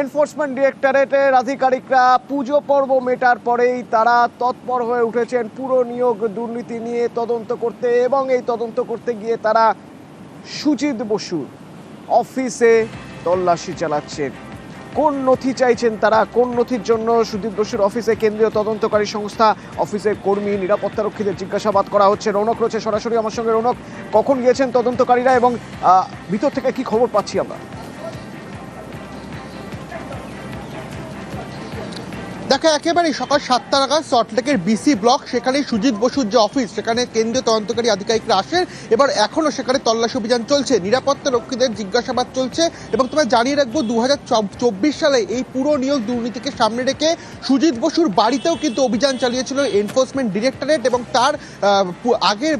Enforcement ডিরেক্টরেটের আধিকারিকরা পুজো পর্ব মেটার পরেই তারা তৎপর হয়ে উঠেছেন পুরো নিয়োগ দুর্নীতি নিয়ে তদন্ত করতে এবং এই তদন্ত করতে গিয়ে তারা সুজিত বসুর অফিসে তল্লাশি চালাচ্ছেন। কোন নথি চাইছেন তারা? কোন নথির জন্য সুদীপ বসুর অফিসে কেন্দ্রীয় তদন্তকারী সংস্থা অফিসের কর্মী নিরাপত্তারক্ষীদের জিজ্ঞাসাবাদ করা হচ্ছে? রৌনক রয়েছে সরাসরি আমার সঙ্গে। রৌনক, কখন গিয়েছেন তদন্তকারীরা এবং ভিতর থেকে কি খবর পাচ্ছি আমরা? দেখো একেবারে সকাল সাতটা নাগাদ সল্টলেকের বিসি ব্লক সেখানে সুজিত বসুর যে অফিস সেখানে কেন্দ্রীয় তদন্তকারী আধিকারিকরা আসেন। এবার এখনও সেখানে তল্লাশি অভিযান চলছে। নিরাপত্তা রক্ষীদের জিজ্ঞাসাবাদ চলছে এবং তোমায় জানিয়ে রাখব দু সালে এই পুরো নিয়োগ দুর্নীতিকে সামনে রেখে সুজিত বসুর বাড়িতেও কিন্তু অভিযান চালিয়েছিল এনফোর্সমেন্ট ডিরেক্টরেট এবং তার আগের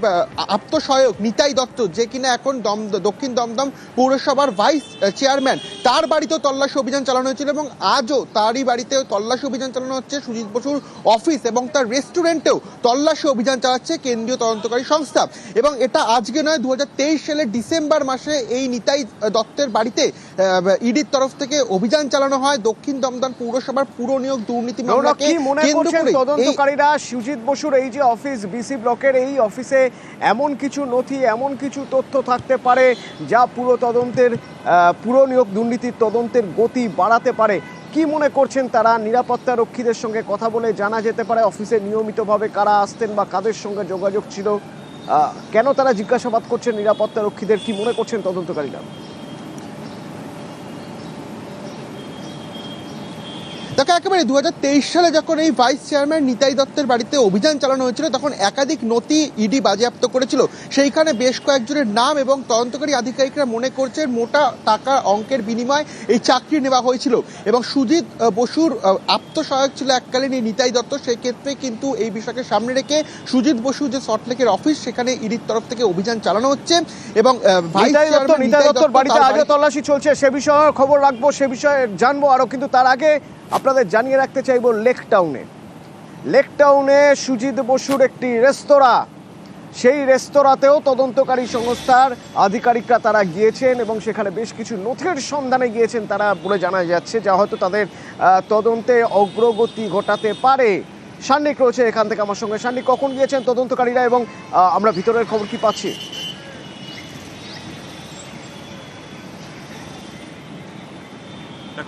আত্মসহায়ক নিতাই দত্ত, যে কিনা এখন দম, দক্ষিণ দমদম পৌরসভার ভাইস চেয়ারম্যান তার বাড়িতেও তল্লাশি অভিযান চালানো হয়েছিল এবং আজও তারই বাড়িতেও তল্লাশি অভিযান চালানো হচ্ছে সুজিত বসুর অফিস এবং তার রেস্টুরেন্টেও তল্লাশি অভিযান চালাচ্ছে কেন্দ্রীয় তদন্তকারী সংস্থা। এবং এটা আজকে নয় দু সালের ডিসেম্বর মাসে এই নিতাই দত্তের বাড়িতে ইডির তরফ থেকে অভিযান চালানো হয়। দক্ষিণ দমদম পৌরসভার পুরো নিয়োগ দুর্নীতি মামলাকে কেন্দ্র করে তদন্তকারীরা? সুজিত বসুর এই যে অফিস বিসি ব্লকের এই অফিসে এমন কিছু নথি এমন কিছু তথ্য থাকতে পারে যা পুরো তদন্তের পুরো নিয়োগ দুর্নীতির তদন্তের গতি বাড়াতে পারে? কি মনে করছেন তারা? নিরাপত্তা রক্ষীদের সঙ্গে কথা বলে জানা যেতে পারে। অফিসে নিয়মিতভাবে কারা আসতেন বা কাদের সঙ্গে যোগাযোগ ছিল? কেন তারা জিজ্ঞাসাবাদ করছেন নিরাপত্তা রক্ষীদের? কি মনে করছেন তদন্তকারীরা? দেখো একেবারে দু সালে যখন এই ভাইস চেয়ারম্যান নিতাই দত্তের বাড়িতে অভিযান চালানো হয়েছিল তখন একাধিক নথি ইডি বাজেয়াপ্ত করেছিল। সেইখানে বেশ কয়েকজনের নাম এবং তদন্তকারী আধিকারিকরা মনে করছেন মোটা টাকার অঙ্কের বিনিময়ে এই চাকরি নেওয়া হয়েছিল এবং সুজিত বসুর আত্মসহায়ক ছিল এককালীন এই নিতাই দত্ত। সেই ক্ষেত্রে কিন্তু এই বিষয়কে সামনে রেখে সুজিত বসু যে সল্টলেকের অফিস সেখানে ইডির তরফ থেকে অভিযান চালানো হচ্ছে এবং ভাইস নিতাই দত্ত চেয়ারম্যান নিতাই দত্তর বাড়িতে আজও তল্লাশি চলছে সে বিষয়ে খবর রাখব সে বিষয়ে জানব আরও কিন্তু তার আগে আপনাদের জানিয়ে রাখতে চাইব লেক টাউনে। লেক টাউনে সুজিত বসুর একটি রেস্তোরাঁ। সেই রেস্তোরাঁতেও তদন্তকারী সংস্থার আধিকারিকরা তারা গিয়েছেন এবং সেখানে বেশ কিছু নথির সন্ধানে গিয়েছেন তারা বলে জানা যাচ্ছে যা হয়তো তাদের তদন্তে অগ্রগতি ঘটাতে পারে। সান্নিক রয়েছে এখান থেকে আমার সঙ্গে। সান্নিক, কখন গিয়েছেন তদন্তকারীরা এবং আমরা ভিতরের খবর কি পাচ্ছি?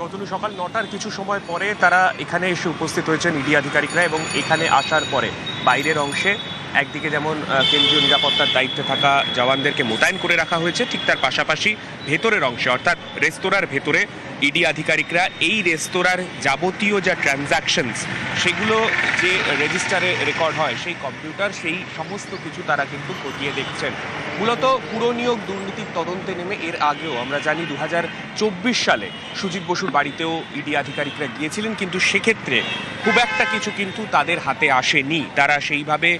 অতনু সকাল নটার কিছু সময় পরে তারা এখানে এসে উপস্থিত হয়েছেন ইডি আধিকারিকরা এবং এখানে আসার পরে বাইরের অংশে একদিকে যেমন কেন্দ্রীয় নিরাপত্তার দায়িত্বে থাকা জওয়ানদেরকে মোতায়েন করে রাখা হয়েছে, ঠিক তার পাশাপাশি ভেতরের অংশে, অর্থাৎ রেস্তোরাঁর ভেতরে ইডি আধিকারিকরা এই রেস্তোরাঁর যাবতীয় যা ট্রানজ্যাকশনস সেগুলো যে রেজিস্টারে রেকর্ড হয়, সেই কম্পিউটার, সেই সমস্ত কিছু তারা কিন্তু খতিয়ে দেখছেন। মূলত পুরো নিয়োগ দুর্নীতির তদন্তে নেমে এর আগেও, আমরা জানি দু হাজার চব্বিশ সালে সুজিত বসুর বাড়িতেও ইডি আধিকারিকরা গিয়েছিলেন, কিন্তু সেক্ষেত্রে খুব একটা কিছু কিন্তু তাদের হাতে আসেনি। তারা সেইভাবে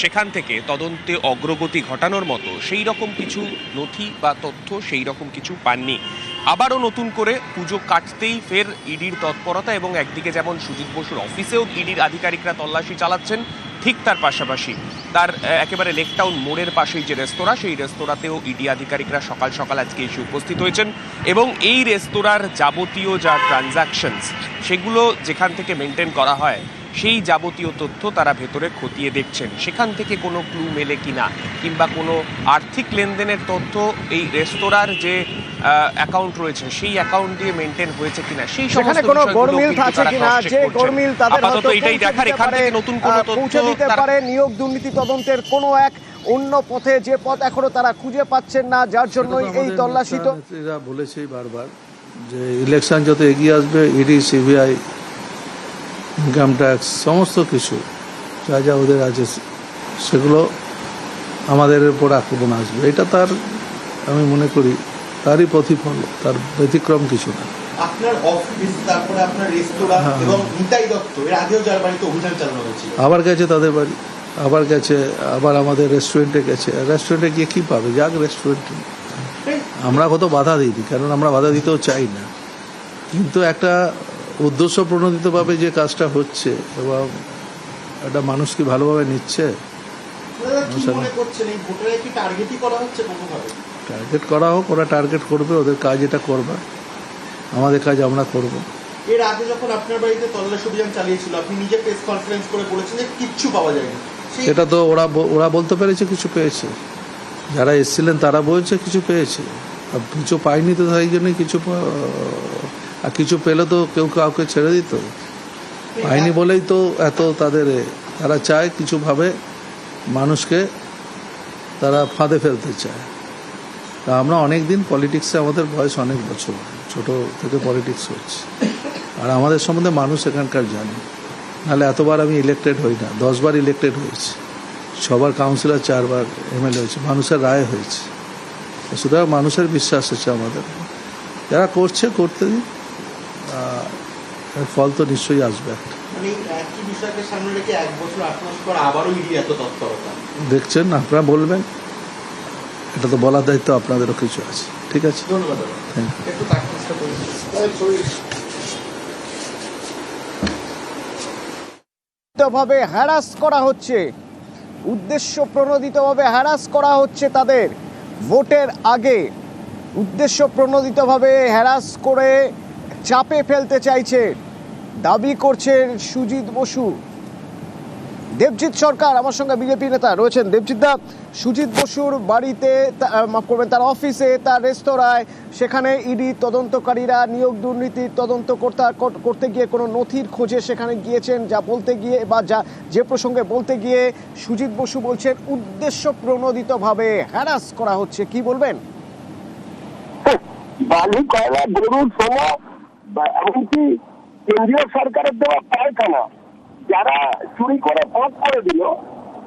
সেখান থেকে তদন্তে অগ্রগতি ঘটানোর মতো সেই রকম কিছু নথি বা তথ্য সেই রকম কিছু পাননি। আবারও নতুন করে পুজো কাটতেই ফের ইডির তৎপরতা এবং একদিকে যেমন সুজিত বসুর অফিসেও ইডির আধিকারিকরা তল্লাশি চালাচ্ছেন, ঠিক তার পাশাপাশি তার একেবারে লেকটাউন মোড়ের পাশেই যে রেস্তোরাঁ, সেই রেস্তোরাঁতেও ইডি আধিকারিকরা সকাল সকাল আজকে এসে উপস্থিত হয়েছেন এবং এই রেস্তোরাঁর যাবতীয় যা ট্রানজ্যাকশনস সেগুলো যেখান থেকে মেনটেন করা হয় সেই যাবতীয় তথ্য তারা ভেতরে খতিয়ে দেখছেন। সেখান থেকে কোনো ক্লু মেলে কিনা কিংবা কোনো আর্থিক লেনদেনের তথ্য এই রেস্তোরাঁর যে অ্যাকাউন্ট রয়েছে সেই অ্যাকাউন্ট দিয়ে মেনটেন হয়েছে কিনা সেই সেখানে সমস্ত কোনো আছে তারা কিনা যে তাদের হয়তো এটাই দেখার এখান থেকে নতুন কোনো তথ্য দিতে পারে নিয়োগ দুর্নীতি তদন্তের কোনো এক অন্য পথে যে পথ এখনও তারা খুঁজে পাচ্ছেন না যার তো এই তল্লাশি তো নেতানেত্রীরা বলেছেই বারবার যে ইলেকশন যত এগিয়ে আসবে ইডি সিবিআই ইনকাম ট্যাক্স সমস্ত কিছু যা যা ওদের আছে সেগুলো আমাদের উপর আক্রমণ আসবে। এটা তার আমি মনে করি তারই প্রতিফল তার ব্যতিক্রম কিছু না। আপনার অফিস তারপরে আপনার রেস্তোরাঁ হ্যাঁ। এবং নিতাই দত্ত এর আগেও যার বাড়িতে অভিযান চালানো হয়েছিল। আবার গেছে তাদের বাড়ি আবার গেছে আবার আমাদের রেস্টুরেন্টে গেছে। রেস্টুরেন্টে গিয়ে কি পাবে? যাক রেস্টুরেন্টে আমরা কত বাধা দিইনি কারণ আমরা বাধা দিতেও চাই না। কিন্তু একটা উদ্দেশ্য প্রণোদিতভাবে যে কাজটা হচ্ছে এবং একটা মানুষ কি ভালোভাবে নিচ্ছে? টার্গেট করা হোক ওরা টার্গেট করবে ওদের কাজ এটা করবে। আমাদের কাজ আমরা করব। এর আগে যখন আপনার বাড়িতে তল্লাশি অভিযান চালিয়েছিল আপনি নিজে প্রেস কনফারেন্স করে বলেছেন যে কিচ্ছু পাওয়া যায়নি। সেই এটা তো ওরা ওরা বলতে পেরেছে কিছু পেয়েছে। যারা এসেছিলেন তারা বলছে কিছু পেয়েছে। আর কিছু পায়নি তো তাই জন্য কিছু আর কিছু পেলে তো কেউ কাউকে ছেড়ে দিত। পায়নি বলেই তো এত তাদের। তারা চায় কিছুভাবে মানুষকে তারা ফাঁদে ফেলতে চায়। তা আমরা অনেক দিন পলিটিক্সে আমাদের বয়স অনেক বছর, ছোট থেকে পলিটিক্স হচ্ছে। আর আমাদের সম্বন্ধে মানুষ এখানকার জানে। নাহলে এতবার আমি ইলেক্টেড হই না, দশবার ইলেক্টেড হয়েছি। সবার কাউন্সিলর চারবার এমএলএ হয়েছে, মানুষের রায় হয়েছে। সুতরাং মানুষের বিশ্বাস আছে আমাদের। যারা করছে, করতে দিন। ফল তো নিশ্চয়ই আসবে। মানে এই একই বিষয়কে সামনে রেখে এক বছর আট মাস পর আবারও ইডি এত তৎপরতা। দেখছেন আপনারা বলবেন। এটা তো বলার দায়িত্ব আপনাদেরও কিছু আছে। ঠিক আছে? ধন্যবাদ করে ভাবে হ্যারাস করা হচ্ছে। উদ্দেশ্য প্রণোদিতভাবে হ্যারাস করা হচ্ছে তাদের। ভোটের আগে উদ্দেশ্য প্রণোদিতভাবে হ্যারাস করে চাপে ফেলতে চাইছে। দাবি করছেন সুজিত বসু। দেবজিৎ সরকার, আমার সঙ্গে বিজেপি নেতা রয়েছেন দেবজিৎ দা। সুজিত বসুর বাড়িতে মাফ করবেন, তার অফিসে, তার রেস্তোরাঁয়, সেখানে ইডি তদন্তকারীরা নিয়োগ দুর্নীতির তদন্ত করতে গিয়ে কোনো নথির খোঁজে সেখানে গিয়েছেন, যা বলতে গিয়ে বা যা, যে প্রসঙ্গে বলতে গিয়ে সুজিত বসু বলছেন, উদ্দেশ্য প্রণোদিতভাবে হ্যারাস করা হচ্ছে। কি বলবেন? বালি কয়লা গরু সোনা বা এমনকি কেন্দ্রীয় সরকারের দেওয়া পায়খানা যারা চুরি করে পথ করে দিল,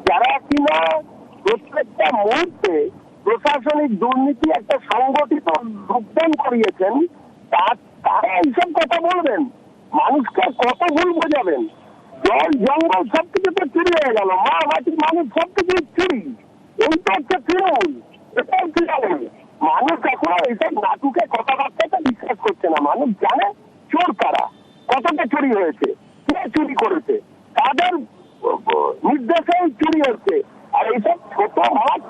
যারা কিনা প্রত্যেকটা মুহূর্তে প্রশাসনিক দুর্নীতি একটা সংগঠিত রূপদান করিয়েছেন, তারা এইসব কথা বলবেন। মানুষকে কত ভুল বোঝাবেন? জল, জঙ্গল সবকিছু তো চুরি হয়ে গেল। মা, মাটির মানুষ সবকিছু চুরি। এই তো হচ্ছে তৃণমূল। এটাই তৃণমূল। মানুষ এখন এইসব নাটুকে কথাবার্তাটা বিশ্বাস করছে না। মানুষ জানে চোর কারা, কতটা চুরি হয়েছে, কে চুরি করেছে, তাদের নির্দেশেই চুরি হচ্ছে। আর এইসব ছোট মাছ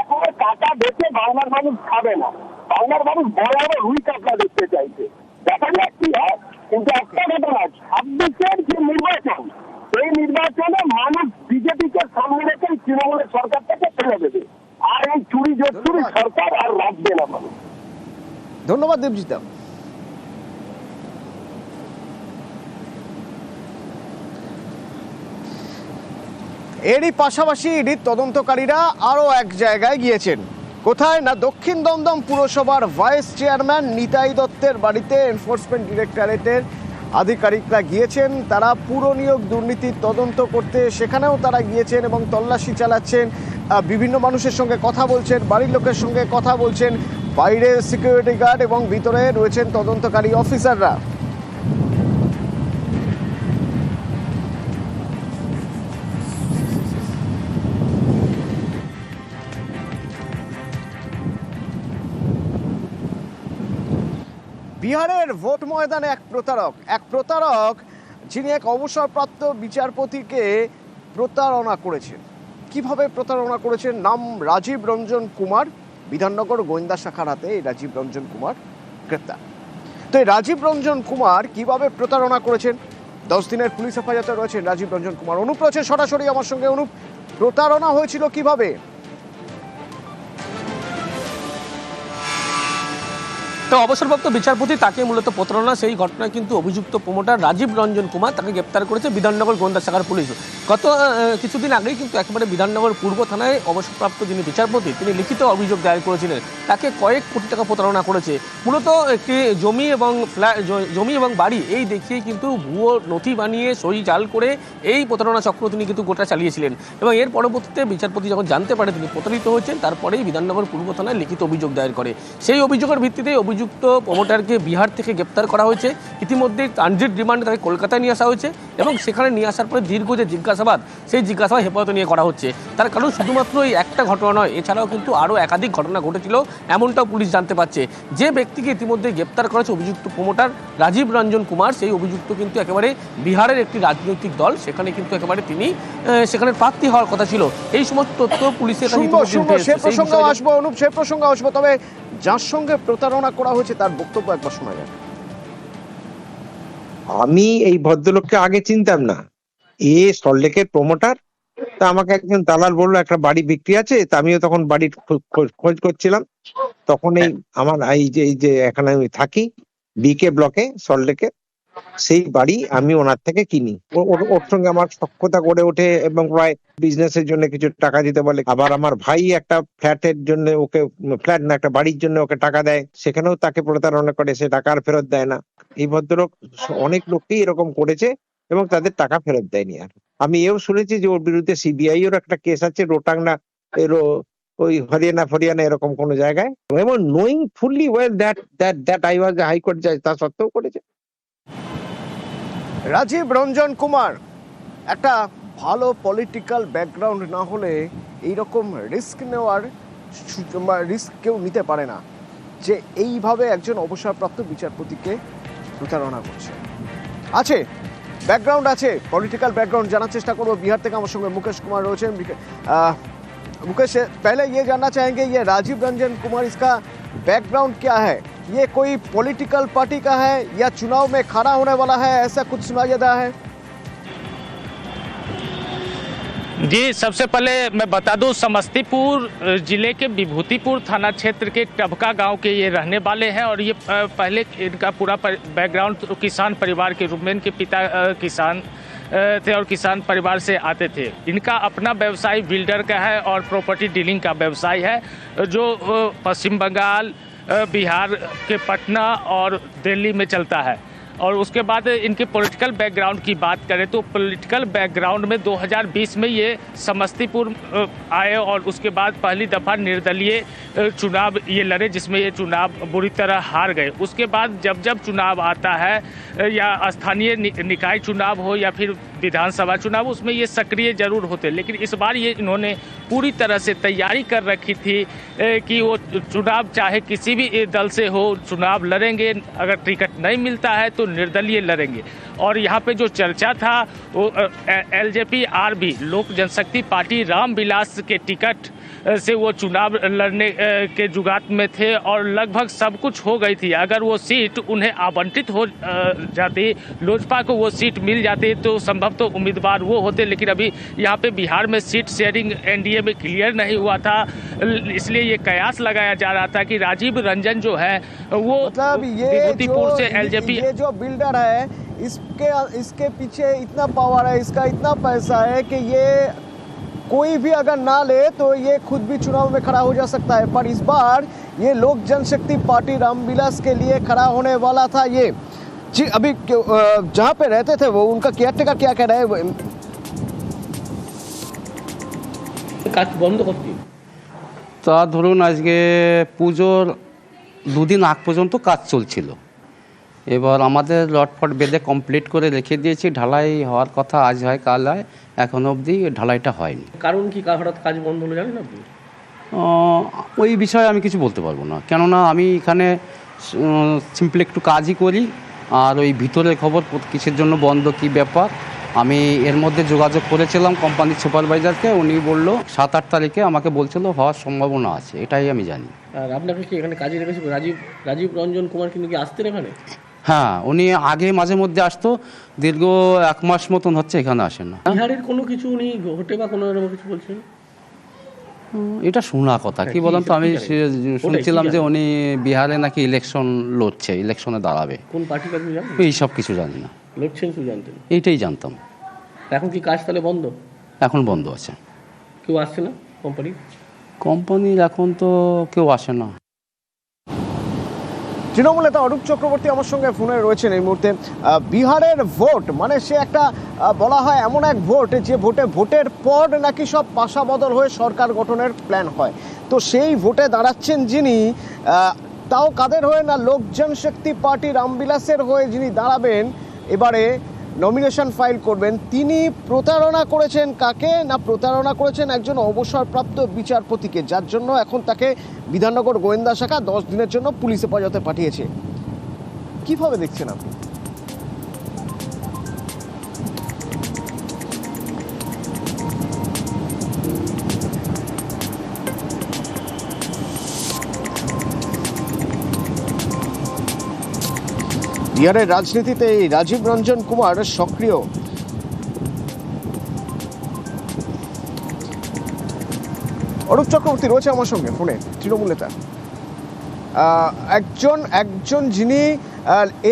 এখন কাটা দেখে বাংলার মানুষ খাবে না। বাংলার মানুষ বড় বড় রুই কাঁকড়া দেখতে চাইছে। দেখা যাক কি হয়, কিন্তু একটা ঘটনা, ছাব্বিশের যে নির্বাচন, এই নির্বাচনে মানুষ বিজেপিকে সামনে রেখে তৃণমূলের সরকার থেকে ফেলে দেবে। আর এই চুরি জোচ্চুরি সরকার আর রাখবে না মানুষ। ধন্যবাদ দেবজিৎ এরই পাশাপাশি ইডির তদন্তকারীরা আরও এক জায়গায় গিয়েছেন। কোথায়? না দক্ষিণ দমদম পুরসভার ভাইস চেয়ারম্যান নিতাই দত্তের বাড়িতে এনফোর্সমেন্ট ডিরেক্টরেটের আধিকারিকরা গিয়েছেন। তারা পুর নিয়োগ দুর্নীতির তদন্ত করতে সেখানেও তারা গিয়েছেন এবং তল্লাশি চালাচ্ছেন। বিভিন্ন মানুষের সঙ্গে কথা বলছেন, বাড়ির লোকের সঙ্গে কথা বলছেন, বাইরে সিকিউরিটি গার্ড এবং ভিতরে রয়েছেন তদন্তকারী অফিসাররা বিহারের ভোট ময়দানে এক প্রতারক এক প্রতারক যিনি এক অবসরপ্রাপ্ত বিচারপতিকে প্রতারণা করেছেন। কীভাবে প্রতারণা করেছেন? নাম রাজীব রঞ্জন কুমার, বিধাননগর গোয়েন্দা শাখার হাতে এই রাজীব রঞ্জন কুমার গ্রেপ্তার। তো এই রাজীব রঞ্জন কুমার কীভাবে প্রতারণা করেছেন? দশ দিনের পুলিশ হেফাজতে রয়েছেন রাজীব রঞ্জন কুমার। অনুপ রয়েছে সরাসরি আমার সঙ্গে। অনুপ, প্রতারণা হয়েছিল কীভাবে? তো অবসরপ্রাপ্ত বিচারপতি তাকে মূলত প্রতারণা, সেই ঘটনায় কিন্তু অভিযুক্ত প্রমোটার রাজীব রঞ্জন কুমার তাকে গ্রেপ্তার করেছে বিধাননগর গোয়েন্দা শাখার পুলিশ। গত কিছুদিন আগেই কিন্তু একেবারে বিধাননগর পূর্ব থানায় অবসরপ্রাপ্ত যিনি বিচারপতি, তিনি লিখিত অভিযোগ দায়ের করেছিলেন। তাকে কয়েক কোটি টাকা প্রতারণা করেছে। মূলত একটি জমি এবং ফ্ল্যাট জমি এবং বাড়ি, এই দেখিয়ে কিন্তু ভুয়ো নথি বানিয়ে সই জাল করে এই প্রতারণা চক্র তিনি কিন্তু গোটা চালিয়েছিলেন। এবং এর পরবর্তীতে বিচারপতি যখন জানতে পারে তিনি প্রতারিত হয়েছেন, তারপরেই বিধাননগর পূর্ব থানায় লিখিত অভিযোগ দায়ের করে। সেই অভিযোগের ভিত্তিতে অভিযুক্ত প্রমোটারকে বিহার থেকে গ্রেপ্তার করা হয়েছে। ইতিমধ্যে ট্রানজিট রিমান্ডে তাকে কলকাতায় নিয়ে আসা হয়েছে এবং সেখানে নিয়ে আসার পরে দীর্ঘ যে জিজ্ঞাসাবাদ সেই জিজ্ঞাসাবাদ হেফাজতে নিয়ে করা হচ্ছে। তার কারণ শুধুমাত্র এই একটা ঘটনা নয় এছাড়াও কিন্তু আরও একাধিক ঘটনা ঘটেছিল এমনটাও পুলিশ জানতে পারছে। যে ব্যক্তিকে ইতিমধ্যে গ্রেপ্তার করেছে অভিযুক্ত প্রমোটার রাজীব রঞ্জন কুমার সেই অভিযুক্ত কিন্তু একেবারে বিহারের একটি রাজনৈতিক দল। সেখানে কিন্তু একেবারে তিনি সেখানে প্রার্থী হওয়ার কথা ছিল। এই সমস্ত তথ্য পুলিশের কাছে আসব অনুপ সে প্রসঙ্গে আসব। তবে যার সঙ্গে প্রতারণা করা হয়েছে, তার বক্তব্য একবার শোনা যায় আমি এই ভদ্রলোককে আগে চিনতাম না। এ সল্টলেকের প্রমোটার তা আমাকে একজন দালাল বলল, একটা বাড়ি বিক্রি আছে, তা আমিও তখন বাড়ির খোঁজ- করছিলাম। তখন এই আমার, এই যে এই যে এখানে আমি থাকি বিকে ব্লকে সল্টলেকে সেই বাড়ি আমি ওনার থেকে কিনি। ওর সঙ্গে আমার সক্ষতা গড়ে ওঠে এবং প্রায় বিজনেসের জন্য কিছু টাকা দিতে বলে। আবার আমার ভাই একটা ফ্ল্যাটের জন্য ওকে ফ্ল্যাট না, একটা বাড়ির জন্য ওকে টাকা দেয়। সেখানেও তাকে প্রতারণা করে, সে টাকা আর ফেরত দেয় না। এই ভদ্রলোক অনেক লোককেই এরকম করেছে এবং তাদের টাকা ফেরত দেয়নি আর। আমি এও শুনেছি যে ওর বিরুদ্ধে সিবিআই এর একটা কেস আছে রোটাং না ওই হরিয়ানা, ফরিয়ানা এরকম কোন জায়গায়। এবং knowing fully well that that that I was high court জাজ তা সত্ত্বেও করেছে। রাজীব রঞ্জন কুমার একটা ভালো পলিটিক্যাল ব্যাকগ্রাউন্ড না হলে এইরকম রিস্ক নেওয়ার রিস্ক কেউ নিতে পারে না যে এইভাবে একজন অবসরপ্রাপ্ত বিচারপতিকে প্রতারণা করছে আছে ব্যাকগ্রাউন্ড আছে পলিটিক্যাল ব্যাকগ্রাউন্ড জানার চেষ্টা করবো বিহার থেকে আমার সঙ্গে মুকেশ कुमार रोचन मुकेश पहले ये जानना चाहेंगे ये राजीव रंजन कुमार इसका बैकग्राउंड क्या है ये कोई पॉलिटिकल पार्टी का है या चुनाव में खड़ा होने वाला है, ऐसा कुछ सुना जाता है। जी, सबसे पहले मैं बता दूँ, समस्तीपुर ज़िले के विभूतिपुर थाना क्षेत्र के टबका गाँव के ये रहने वाले हैं और ये पहले इनका पूरा बैकग्राउंड तो किसान परिवार के रूप में इनके पिता किसान थे और किसान परिवार से आते थे। इनका अपना व्यवसाय बिल्डर का है और प्रॉपर्टी डीलिंग का व्यवसाय है, जो पश्चिम बंगाल बिहार के पटना और दिल्ली में चलता है। और उसके बाद इनके पॉलिटिकल बैकग्राउंड की बात करें तो पॉलिटिकल बैकग्राउंड में 2020 में ये समस्तीपुर आए और उसके बाद पहली दफ़ा निर्दलीय चुनाव ये लड़े जिसमें ये चुनाव बुरी तरह हार गए। उसके बाद जब जब चुनाव आता है या स्थानीय निकाय चुनाव हो या फिर विधानसभा चुनाव, उसमें ये सक्रिय ज़रूर होते लेकिन इस बार ये इन्होंने पूरी तरह से तैयारी कर रखी थी कि वो चुनाव चाहे किसी भी दल से हो, चुनाव लड़ेंगे, अगर टिकट नहीं मिलता है तो निर्दलीय लड़ेंगे। और यहाँ पे जो चर्चा था, वो एल जे पी आर लोक जनशक्ति पार्टी रामविलास के टिकट से वो चुनाव लड़ने के जुगात में थे और लगभग सब कुछ हो गई थी। अगर वो सीट उन्हें आवंटित हो जाती, लोजपा को वो सीट मिल जाती तो संभव तो उम्मीदवार वो होते लेकिन अभी यहाँ पे बिहार में सीट शेयरिंग एनडीए में क्लियर नहीं हुआ था। इसलिए ये कयास लगाया जा रहा था कि राजीव रंजन जो है वो मतलब ये जो से एलजेपी ये जो बिल्डर है इसके इसके पीछे इतना पावर है इसका इतना पैसा है कि ये कोई भी अगर ना ले तो ये खुद भी चुनाव में खड़ा हो जा सकता है। पर इस बार ये लोक जनशक्ति पार्टी रामविलास के लिए खड़ा होने वाला था ये। जी अभी क्यों- अ, जहाँ पे रहते थे वो उनका केयरटेकर क्या कह रहा है वो- কাজ বন্ধ করতে তা ধরুন আজকে পুজোর দুদিন আগ পর্যন্ত কাজ চলছিল এবার আমাদের লটফট বেঁধে কমপ্লিট করে রেখে দিয়েছি ঢালাই হওয়ার কথা আজ হয় কাল হয় এখন অবধি ঢালাইটা হয়নি কারণ কি হঠাৎ কাজ বন্ধ হলো জানেন আপনি আহ, ওই বিষয়ে আমি কিছু বলতে পারবো না কেননা আমি এখানে সিম্পলি একটু কাজই করি আর ওই ভিতরের খবর কিসের জন্য বন্ধ কি ব্যাপার? আমি এর মধ্যে যোগাযোগ করেছিলাম কোম্পানির সুপারভাইজারকে উনি বলল সাত আট তারিখে আমাকে বলছিল হওয়ার সম্ভাবনা আছে এটাই আমি জানি। আর আপনাকে কি এখানে কাজে রেখেছে রাজীব রাজীব রঞ্জন কুমার কিন্তু কি আসতেন এখানে? হ্যাঁ উনি আগে মাঝে মধ্যে আসতো দীর্ঘ এক মাস মতন হচ্ছে এখানে আসেন না। বিহারের কোনো কিছু উনি ঘটে বা কোনো এরকম কিছু বলছেন? এটা শোনা কথা। কি বলেন তো আমি শুনছিলাম যে উনি বিহারে নাকি ইলেকশন লড়ছে ইলেকশনে দাঁড়াবে। কোন পার্টি এই সব কিছু জানি না। লড়ছেন শুধু জানতেন এইটাই জানতাম। এখন কি কাজ তাহলে বন্ধ? এখন বন্ধ আছে। কেউ আসছে না কোম্পানি কোম্পানির এখন তো কেউ আসে না। তৃণমূল নেতা অরূপ চক্রবর্তী আমার সঙ্গে ফোনে রয়েছেন এই মুহূর্তে। বিহারের ভোট মানে সে একটা বলা হয় এমন এক ভোট যে ভোটে ভোটের পর নাকি সব পাশা বদল হয়ে সরকার গঠনের প্ল্যান হয়। তো সেই ভোটে দাঁড়াচ্ছেন যিনি তাও কাদের হয়ে না লোক জনশক্তি পার্টি রামবিলাসের হয়ে যিনি দাঁড়াবেন, এবারে নমিনেশন ফাইল করবেন। তিনি প্রতারণা করেছেন কাকে? না প্রতারণা করেছেন একজন অবসরপ্রাপ্ত বিচারপতিকে, যার জন্য এখন তাকে বিধাননগর গোয়েন্দা শাখা দশ দিনের জন্য পুলিশ হেফাজতে পাঠিয়েছে। কীভাবে দেখছেন আপনি? বিহারের রাজনীতিতে এই রাজীব রঞ্জন কুমার সক্রিয়। অরূপ চক্রবর্তী রয়েছে আমার সঙ্গে ফোনে, তৃণমূল নেতা। একজন একজন যিনি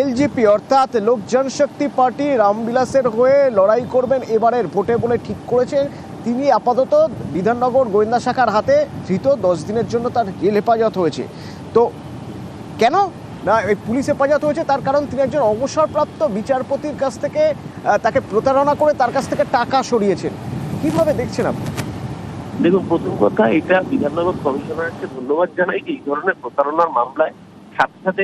এলজিপি অর্থাৎ লোক জনশক্তি পার্টি রামবিলাসের হয়ে লড়াই করবেন এবারের ভোটে বলে ঠিক করেছেন তিনি আপাতত বিধাননগর গোয়েন্দা শাখার হাতে, ধৃত দশ দিনের জন্য তার জেল হেফাজত হয়েছে। তো কেন না, এই পুলিশ হেফাজত হয়েছে, তার কারণ তিনি একজন অবসরপ্রাপ্ত বিচারপতির কাছ থেকে তাকে প্রতারণা করে তার কাছ থেকে টাকা সরিয়েছেন। কীভাবে দেখছেন আপনি? দেখুন, প্রথম কথা, এটা বিধাননগর কমিশনারকে ধন্যবাদ জানাই যে এই ধরনের প্রতারণার মামলায় সাথে সাথে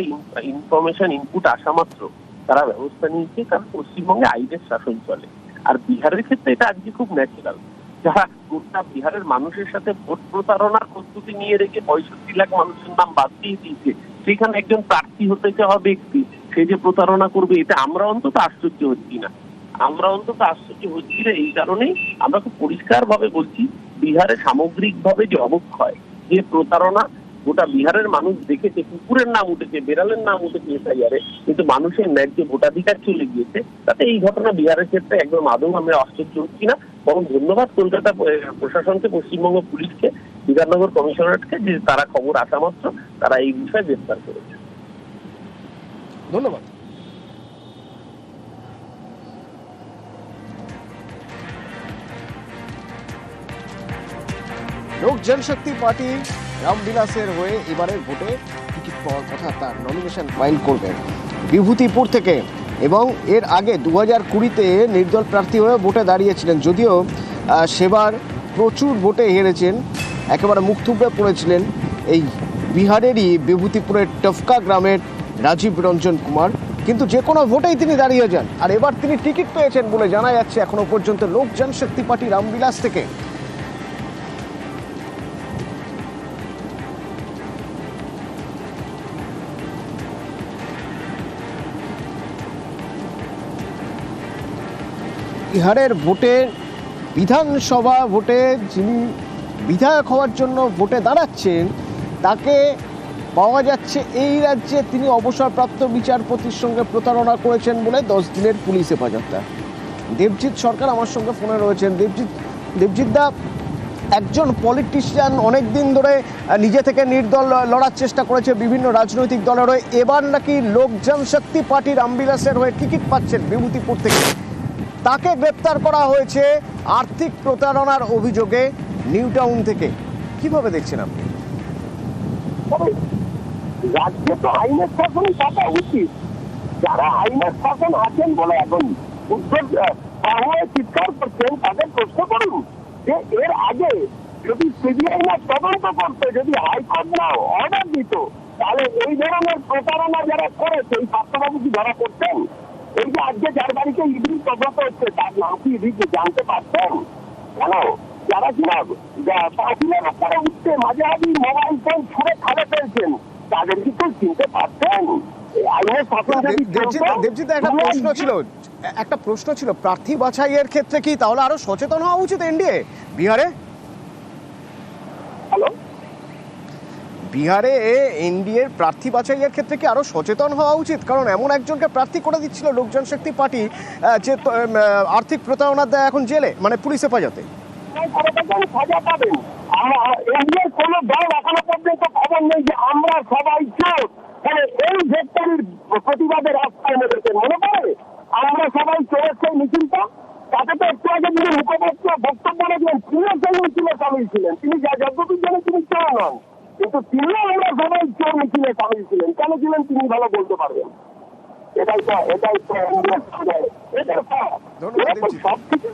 ইনফরমেশন, ইনপুট আসা মাত্র তারা ব্যবস্থা নিয়েছে, কারণ পশ্চিমবঙ্গে আইনের শাসন চলে। আর বিহারের ক্ষেত্রে এটা আজকে খুব ন্যাচারাল যারা গোটা বিহারের মানুষের সাথে ভোট প্রতারণার প্রস্তুতি নিয়ে রেখে পঁয়ষট্টি লাখ মানুষের নাম বাদ দিয়ে দিয়েছে সেখানে একজন প্রার্থী হতে চাওয়া ব্যক্তি, সে যে প্রতারণা করবে এটা আমরা অন্তত আশ্চর্য হচ্ছি না। আমরা অন্তত আশ্চর্য হচ্ছি না এই কারণেই আমরা খুব পরিষ্কার ভাবে বলছি, বিহারে সামগ্রিকভাবে যে অবক্ষয়, যে প্রতারণা, গোটা বিহারের মানুষ দেখেছে, কুকুরের নাম উঠেছে, বেড়ালের নাম উঠেছে এসআইআরে, কিন্তু মানুষের ন্যায্য ভোটাধিকার চলে গিয়েছে। তাতে এই ঘটনা বিহারের ক্ষেত্রে একদম আদৌ আমরা আশ্চর্য হচ্ছি না, বরং ধন্যবাদ কলকাতা প্রশাসনকে, পশ্চিমবঙ্গ পুলিশকে বিধাননগর কমিশনারেটকে যে তারা খবর আসা মাত্র, তারা এই বিষয়ে গ্রেফতার করেছে। ধন্যবাদ। লোক জনশক্তি পার্টি রামবিলাসের হয়ে এবারের ভোটে টিকিট পাওয়ার কথা তার নমিনেশন ফাইল করবেন বিভূতিপুর থেকে এবং এর আগে দু হাজার কুড়িতে নির্দল প্রার্থী হয়ে ভোটে দাঁড়িয়েছিলেন, যদিও সেবার প্রচুর ভোটে হেরেছেন একেবারে মুখ থুবড়ে পড়েছিলেন এই বিহারেরই বিভূতিপুরের টফকা গ্রামের রাজীব রঞ্জন কুমার। কিন্তু যে কোনো ভোটেই তিনি দাঁড়িয়ে যান। আর এবার তিনি টিকিট পেয়েছেন বলে জানা যাচ্ছে, এখনও পর্যন্ত লোক জনশক্তি পার্টি রামবিলাস থেকে। বিহারের ভোটে, বিধানসভা ভোটে যিনি বিধায়ক হওয়ার জন্য ভোটে দাঁড়াচ্ছেন, তাকে পাওয়া যাচ্ছে এই রাজ্যে তিনি অবসরপ্রাপ্ত বিচারপতির সঙ্গে প্রতারণা করেছেন বলে দশ দিনের পুলিশ হেফাজতটা দেবজিৎ সরকার আমার সঙ্গে ফোনে রয়েছেন। দেবজিৎ দেবজিৎ দা, একজন পলিটিশিয়ান অনেক দিন ধরে নিজে থেকে নির্দল লড়ার চেষ্টা করেছে বিভিন্ন রাজনৈতিক দলের হয়ে। এবার নাকি লোক জনশক্তি পার্টির আম্বিলাসের হয়ে টিকিট পাচ্ছেন বিভূতিপুর থেকে। তাকে গ্রেপ্তার করা হয়েছে আর্থিক প্রতারণার অভিযোগে। নিউ টাউন থেকে। কীভাবে দেখছেন আপনি? রাজ্যে তো আইনের শাসন থাকা উচিত। যারা আইনের শাসন আছেন বলে এখন উত্তর চিৎকার করছেন, তাদের প্রশ্ন করুন যে এর আগে যদি সিবিআই না তদন্ত করতে, যদি হাইকোর্ট না অর্ডার দিত, তাহলে এই ধরনের প্রতারণা যারা করেছে এই পাত্রবাবু কি ধরা করতেন, এই যে আজকে যার বাড়িতে ইডি তদন্ত হচ্ছে, তার নাম কি ইডি জানতে পারতেন কেন? যারা কিনা পাঁচিলের উপরে উঠতে মাঝে মাঝে মোবাইল ফোন ছুঁড়ে খালে ফেলছেন তাদের কি কেউ চিনতে পারতেন? এই আইনের শাসন যদি দেবজিৎ একটা প্রশ্ন ছিল। একটা প্রশ্ন ছিল প্রার্থী বাছাইয়ের ক্ষেত্রে কি তাহলে আরও সচেতন হওয়া উচিত এনডিএ? বিহারে? হ্যালো? বিহারে এনডিএর প্রার্থী বাছাইয়ের ক্ষেত্রে কি আরও সচেতন হওয়া উচিত? কারণ এমন একজনকে প্রার্থী করে দিচ্ছিল লোক জনশক্তি পার্টি যে আর্থিক প্রতারণা দেয় এখন জেলে মানে পুলিশ হেফাজতে। সাজা পাবেন। এনডিএর কোন দল এখনও পর্যন্ত খবর নেই যে আমরা সবাই চোর। মানে এই ভেক্টরির প্রতিবাদে রাস্তায় নেমেছেন মনে পড়ে? আমরা সবাই চোরের সেই মিছিলটা তাতে তো একটু আগে যিনি মুখপাত্র বক্তব্য রাখলেন তিনিও সেই মিছিলে সামিল ছিলেন। তিনি যা যতটুকু জানেন তিনি চোর নন। কিন্তু তিনিও আমরা সবাই চোর মিছিলে সামিল ছিলেন। কেন ছিলেন তিনি ভালো বলতে পারবেন? এটাই তো এটাই তো এটাই সব কিছু